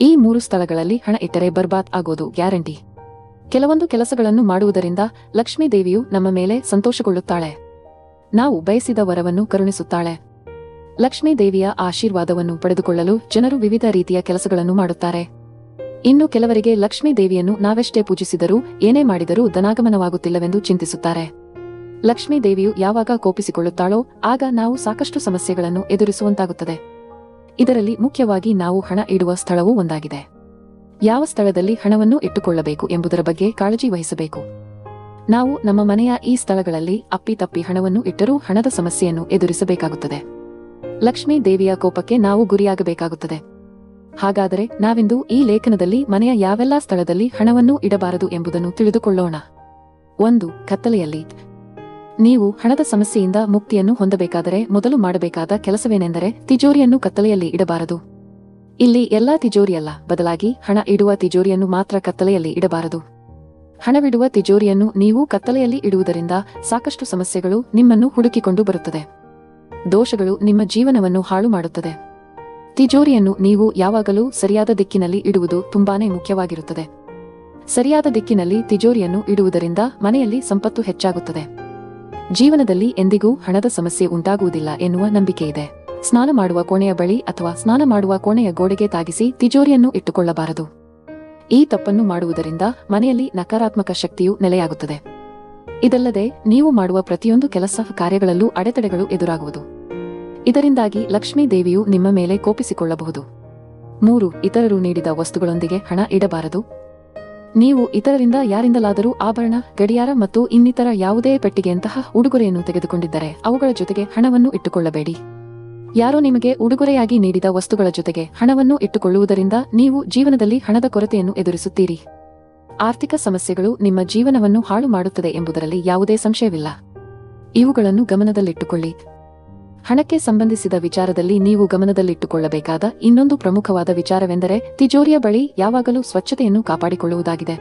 ಈ ಮೂರು ಸ್ಥಳಗಳಲ್ಲಿ ಹಣ ಇಟ್ಟರೆ ಬರ್ಬಾದ್ ಆಗೋದು ಗ್ಯಾರಂಟಿ. ಕೆಲವೊಂದು ಕೆಲಸಗಳನ್ನು ಮಾಡುವುದರಿಂದ ಲಕ್ಷ್ಮೀ ದೇವಿಯು ನಮ್ಮ ಮೇಲೆ ಸಂತೋಷಗೊಳ್ಳುತ್ತಾಳೆ. ನಾವು ಬಯಸಿದ ವರವನ್ನು ಕರುಣಿಸುತ್ತಾಳೆ. ಲಕ್ಷ್ಮೀ ದೇವಿಯ ಆಶೀರ್ವಾದವನ್ನು ಪಡೆದುಕೊಳ್ಳಲು ಜನರು ವಿವಿಧ ರೀತಿಯ ಕೆಲಸಗಳನ್ನು ಮಾಡುತ್ತಾರೆ. ಇನ್ನು ಕೆಲವರಿಗೆ ಲಕ್ಷ್ಮೀ ದೇವಿಯನ್ನು ನಾವೆಷ್ಟೇ ಪೂಜಿಸಿದರೂ ಏನೇ ಮಾಡಿದರೂ ಧನಾಗಮನವಾಗುತ್ತಿಲ್ಲವೆಂದು ಚಿಂತಿಸುತ್ತಾರೆ. ಲಕ್ಷ್ಮೀ ದೇವಿಯು ಯಾವಾಗ ಕೋಪಿಸಿಕೊಳ್ಳುತ್ತಾಳೋ ಆಗ ನಾವು ಸಾಕಷ್ಟು ಸಮಸ್ಯೆಗಳನ್ನು ಎದುರಿಸುವಂತಾಗುತ್ತದೆ. ಇದರಲ್ಲಿ ಮುಖ್ಯವಾಗಿ ನಾವು ಹಣ ಇಡುವ ಸ್ಥಳವೂ ಒಂದಾಗಿದೆ. ಯಾವ ಸ್ಥಳದಲ್ಲಿ ಹಣವನ್ನು ಇಟ್ಟುಕೊಳ್ಳಬೇಕು ಎಂಬುದರ ಬಗ್ಗೆ ಕಾಳಜಿ ವಹಿಸಬೇಕು. ನಾವು ನಮ್ಮ ಮನೆಯ ಈ ಸ್ಥಳಗಳಲ್ಲಿ ಅಪ್ಪಿತಪ್ಪಿ ಹಣವನ್ನು ಇಟ್ಟರೂ ಹಣದ ಸಮಸ್ಯೆಯನ್ನು ಎದುರಿಸಬೇಕಾಗುತ್ತದೆ. ಲಕ್ಷ್ಮೀ ದೇವಿಯ ಕೋಪಕ್ಕೆ ನಾವು ಗುರಿಯಾಗಬೇಕಾಗುತ್ತದೆ. ಹಾಗಾದರೆ ನಾವಿಂದು ಈ ಲೇಖನದಲ್ಲಿ ಮನೆಯ ಯಾವೆಲ್ಲಾ ಸ್ಥಳದಲ್ಲಿ ಹಣವನ್ನು ಇಡಬಾರದು ಎಂಬುದನ್ನು ತಿಳಿದುಕೊಳ್ಳೋಣ. ಒಂದು, ಕತ್ತಲೆಯಲ್ಲಿ ನೀವು ಹಣದ ಸಮಸ್ಯೆಯಿಂದ ಮುಕ್ತಿಯನ್ನು ಹೊಂದಬೇಕಾದರೆ ಮೊದಲು ಮಾಡಬೇಕಾದ ಕೆಲಸವೇನೆಂದರೆ ತಿಜೋರಿಯನ್ನು ಕತ್ತಲೆಯಲ್ಲಿ ಇಡಬಾರದು. ಇಲ್ಲಿ ಎಲ್ಲಾ ತಿಜೋರಿಯಲ್ಲ, ಬದಲಾಗಿ ಹಣ ಇಡುವ ತಿಜೋರಿಯನ್ನು ಮಾತ್ರ ಕತ್ತಲೆಯಲ್ಲಿ ಇಡಬಾರದು. ಹಣವಿಡುವ ತಿಜೋರಿಯನ್ನು ನೀವು ಕತ್ತಲೆಯಲ್ಲಿ ಇಡುವುದರಿಂದ ಸಾಕಷ್ಟು ಸಮಸ್ಯೆಗಳು ನಿಮ್ಮನ್ನು ಹುಡುಕಿಕೊಂಡು ಬರುತ್ತದೆ. ದೋಷಗಳು ನಿಮ್ಮ ಜೀವನವನ್ನು ಹಾಳು ಮಾಡುತ್ತದೆ. ತಿಜೋರಿಯನ್ನು ನೀವು ಯಾವಾಗಲೂ ಸರಿಯಾದ ದಿಕ್ಕಿನಲ್ಲಿ ಇಡುವುದು ತುಂಬಾನೇ ಮುಖ್ಯವಾಗಿರುತ್ತದೆ. ಸರಿಯಾದ ದಿಕ್ಕಿನಲ್ಲಿ ತಿಜೋರಿಯನ್ನು ಇಡುವುದರಿಂದ ಮನೆಯಲ್ಲಿ ಸಂಪತ್ತು ಹೆಚ್ಚಾಗುತ್ತದೆ. ಜೀವನದಲ್ಲಿ ಎಂದಿಗೂ ಹಣದ ಸಮಸ್ಯೆ ಉಂಟಾಗುವುದಿಲ್ಲ ಎನ್ನುವ ನಂಬಿಕೆ ಇದೆ. ಸ್ನಾನ ಮಾಡುವ ಕೋಣೆಯ ಬಳಿ ಅಥವಾ ಸ್ನಾನ ಮಾಡುವ ಕೋಣೆಯ ಗೋಡೆಗೆ ತಾಗಿಸಿ ತಿಜೋರಿಯನ್ನು ಇಟ್ಟುಕೊಳ್ಳಬಾರದು. ಈ ತಪ್ಪನ್ನು ಮಾಡುವುದರಿಂದ ಮನೆಯಲ್ಲಿ ನಕಾರಾತ್ಮಕ ಶಕ್ತಿಯು ನೆಲೆಯಾಗುತ್ತದೆ. ಇದಲ್ಲದೆ ನೀವು ಮಾಡುವ ಪ್ರತಿಯೊಂದು ಕೆಲಸ ಕಾರ್ಯಗಳಲ್ಲೂ ಅಡೆತಡೆಗಳು ಎದುರಾಗುವುದು. ಇದರಿಂದಾಗಿ ಲಕ್ಷ್ಮೀ ದೇವಿಯು ನಿಮ್ಮ ಮೇಲೆ ಕೋಪಿಸಿಕೊಳ್ಳಬಹುದು. ಮೂರು, ಇತರರು ನೀಡಿದ ವಸ್ತುಗಳೊಂದಿಗೆ ಹಣ ಇಡಬಾರದು. ನೀವು ಇತರರಿಂದ ಯಾರಿಂದಲಾದರೂ ಆಭರಣ, ಗಡಿಯಾರ ಮತ್ತು ಇನ್ನಿತರ ಯಾವುದೇ ಪೆಟ್ಟಿಗೆಯಂತಹ ಉಡುಗೊರೆಯನ್ನು ತೆಗೆದುಕೊಂಡಿದ್ದರೆ ಅವುಗಳ ಜೊತೆಗೆ ಹಣವನ್ನು ಇಟ್ಟುಕೊಳ್ಳಬೇಡಿ. ಯಾರೋ ನಿಮಗೆ ಉಡುಗೊರೆಯಾಗಿ ನೀಡಿದ ವಸ್ತುಗಳ ಜೊತೆಗೆ ಹಣವನ್ನು ಇಟ್ಟುಕೊಳ್ಳುವುದರಿಂದ ನೀವು ಜೀವನದಲ್ಲಿ ಹಣದ ಕೊರತೆಯನ್ನು ಎದುರಿಸುತ್ತೀರಿ. ಆರ್ಥಿಕ ಸಮಸ್ಯೆಗಳು ನಿಮ್ಮ ಜೀವನವನ್ನು ಹಾಳು ಮಾಡುತ್ತದೆ ಎಂಬುದರಲ್ಲಿ ಯಾವುದೇ ಸಂಶಯವಿಲ್ಲ. ಇವುಗಳನ್ನು ಗಮನದಲ್ಲಿಟ್ಟುಕೊಳ್ಳಿ. ಹಣಕ್ಕೆ ಸಂಬಂಧಿಸಿದ ವಿಚಾರದಲ್ಲಿ ನೀವು ಗಮನದಲ್ಲಿಟ್ಟುಕೊಳ್ಳಬೇಕಾದ ಇನ್ನೊಂದು ಪ್ರಮುಖವಾದ ವಿಚಾರವೆಂದರೆ ತಿಜೋರಿಯ ಬಳಿ ಯಾವಾಗಲೂ ಸ್ವಚ್ಛತೆಯನ್ನು ಕಾಪಾಡಿಕೊಳ್ಳುವುದಾಗಿದೆ.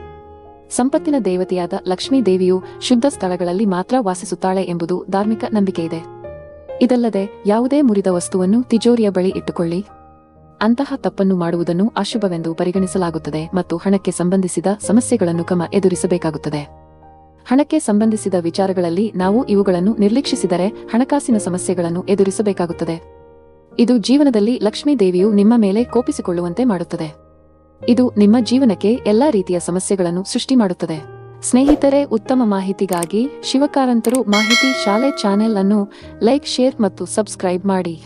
ಸಂಪತ್ತಿನ ದೇವತೆಯಾದ ಲಕ್ಷ್ಮೀ ದೇವಿಯು ಶುದ್ಧ ಸ್ಥಳಗಳಲ್ಲಿ ಮಾತ್ರ ವಾಸಿಸುತ್ತಾಳೆ ಎಂಬುದು ಧಾರ್ಮಿಕ ನಂಬಿಕೆಯಿದೆ. ಇದಲ್ಲದೆ ಯಾವುದೇ ಮುರಿದ ವಸ್ತುವನ್ನು ತಿಜೋರಿಯ ಬಳಿ ಇಟ್ಟುಕೊಳ್ಳಿ. ಅಂತಹ ತಪ್ಪನ್ನು ಮಾಡುವುದನ್ನು ಅಶುಭವೆಂದು ಪರಿಗಣಿಸಲಾಗುತ್ತದೆ ಮತ್ತು ಹಣಕ್ಕೆ ಸಂಬಂಧಿಸಿದ ಸಮಸ್ಯೆಗಳನ್ನು ಕ್ರಮ ಎದುರಿಸಬೇಕಾಗುತ್ತದೆ. ಹಣಕ್ಕೆ ಸಂಬಂಧಿಸಿದ ವಿಚಾರಗಳಲ್ಲಿ ನಾವು ಇವುಗಳನ್ನು ನಿರ್ಲಕ್ಷಿಸಿದರೆ ಹಣಕಾಸಿನ ಸಮಸ್ಯೆಗಳನ್ನು ಎದುರಿಸಬೇಕಾಗುತ್ತದೆ. ಇದು ಜೀವನದಲ್ಲಿ ಲಕ್ಷ್ಮೀ ದೇವಿಯು ನಿಮ್ಮ ಮೇಲೆ ಕೋಪಿಸಿಕೊಳ್ಳುವಂತೆ ಮಾಡುತ್ತದೆ. ಇದು ನಿಮ್ಮ ಜೀವನಕ್ಕೆ ಎಲ್ಲಾ ರೀತಿಯ ಸಮಸ್ಯೆಗಳನ್ನು ಸೃಷ್ಟಿ ಮಾಡುತ್ತದೆ. ಸ್ನೇಹಿತರೆ, ಉತ್ತಮ ಮಾಹಿತಿಗಾಗಿ ಶಿವಕಾರಂತರು ಮಾಹಿತಿ ಶಾಲೆ ಚಾನೆಲ್ ಅನ್ನು ಲೈಕ್, ಶೇರ್ ಮತ್ತು ಸಬ್ಸ್ಕ್ರೈಬ್ ಮಾಡಿ.